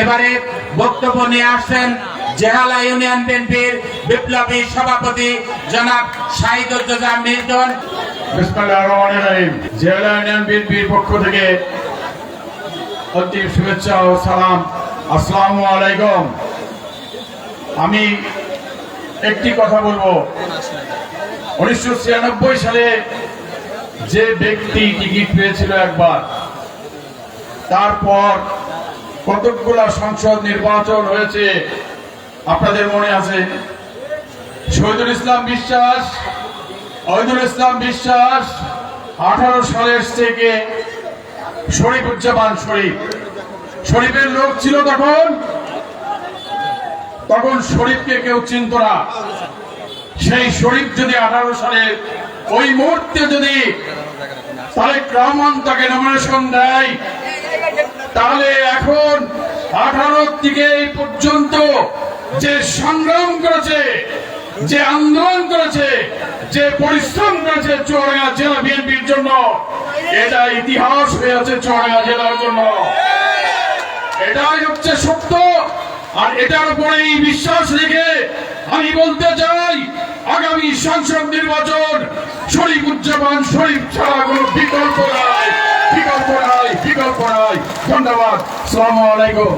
এবারে বক্তব্য নিয়ে আসছেন জেহালা ইউনিয়ন বিএনপির বিপ্লবী সভাপতি জনাব শাহিদুজ্জামান রহিম। জেলা ইউনিয়ন বিএনপির পক্ষ থেকে অন্তিম শুভেচ্ছা ও সালাম। আসসালামু আলাইকুম। আমি একটি কথা বলব। উনিশশো ছিয়ানব্বই সালে যে ব্যক্তি টিকিট পেয়েছিল একবার, তারপর কতকগুলা সংসদ নির্বাচন হয়েছে? আপনাদের মনে আছে? শহীদুল ইসলাম বিশ্বাস, অহিদুল ইসলাম বিশ্বাস, আঠারো সালের থেকে শরীফুজ্জামান শরীফ। শরীফের লোক ছিল তখন? তখন শরীফকে কেউ চিনত না। সেই শরীফ যদি আঠারো সালের ওই মুহূর্তে যদি তারেক রহমান তাকে নমিনেশন দেয় তাহলে এখন আঠারো থেকে এই পর্যন্ত যে সংগ্রাম করেছে, যে আন্দোলন করেছে, যে পরিশ্রম করেছে চুয়াডাঙ্গা জেলা বিএনপির জন্য, এটা ইতিহাস হয়ে আছে চুয়াডাঙ্গা জেলার জন্য। এটাই হচ্ছে সত্য, আর এটার উপরেই বিশ্বাস রেখে আমি বলতে চাই, আগামী সংসদ নির্বাচন শরীফ উজ্জামান শরীফ ছাড়া কোনো বিকল্প নাই। বিকল্প নাই। বিকল্প নয়। ধন্যবাদ। সালামু আলাইকুম।